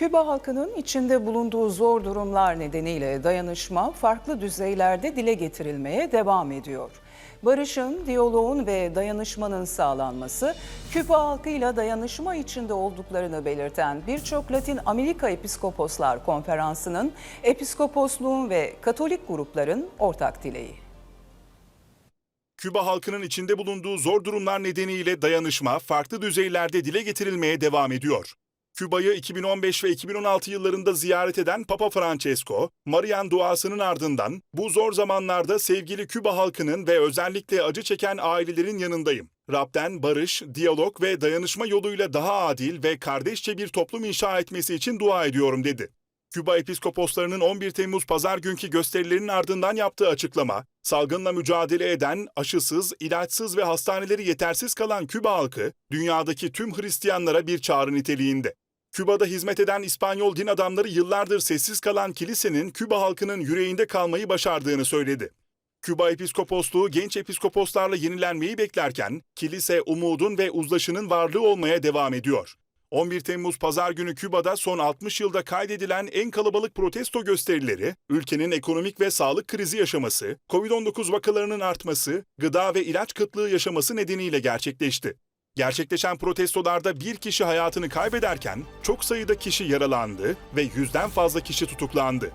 Küba halkının içinde bulunduğu zor durumlar nedeniyle dayanışma farklı düzeylerde dile getirilmeye devam ediyor. Barışın, diyaloğun ve dayanışmanın sağlanması, Küba halkıyla dayanışma içinde olduklarını belirten birçok Latin Amerika Episkoposlar Konferansı'nın episkoposluğun ve Katolik grupların ortak dileği. Küba halkının içinde bulunduğu zor durumlar nedeniyle dayanışma farklı düzeylerde dile getirilmeye devam ediyor. Küba'yı 2015 ve 2016 yıllarında ziyaret eden Papa Francesco, Marian duasının ardından bu zor zamanlarda sevgili Küba halkının ve özellikle acı çeken ailelerin yanındayım. Rab'den barış, diyalog ve dayanışma yoluyla daha adil ve kardeşçe bir toplum inşa etmesi için dua ediyorum dedi. Küba Episkoposlarının 11 Temmuz pazar günkü gösterilerinin ardından yaptığı açıklama, salgınla mücadele eden, aşısız, ilaçsız ve hastaneleri yetersiz kalan Küba halkı, dünyadaki tüm Hristiyanlara bir çağrı niteliğinde. Küba'da hizmet eden İspanyol din adamları yıllardır sessiz kalan kilisenin Küba halkının yüreğinde kalmayı başardığını söyledi. Küba Episkoposluğu genç episkoposlarla yenilenmeyi beklerken, kilise umudun ve uzlaşının varlığı olmaya devam ediyor. 11 Temmuz pazar günü Küba'da son 60 yılda kaydedilen en kalabalık protesto gösterileri, ülkenin ekonomik ve sağlık krizi yaşaması, COVID-19 vakalarının artması, gıda ve ilaç kıtlığı yaşaması nedeniyle gerçekleşti. Gerçekleşen protestolarda bir kişi hayatını kaybederken çok sayıda kişi yaralandı ve yüzden fazla kişi tutuklandı.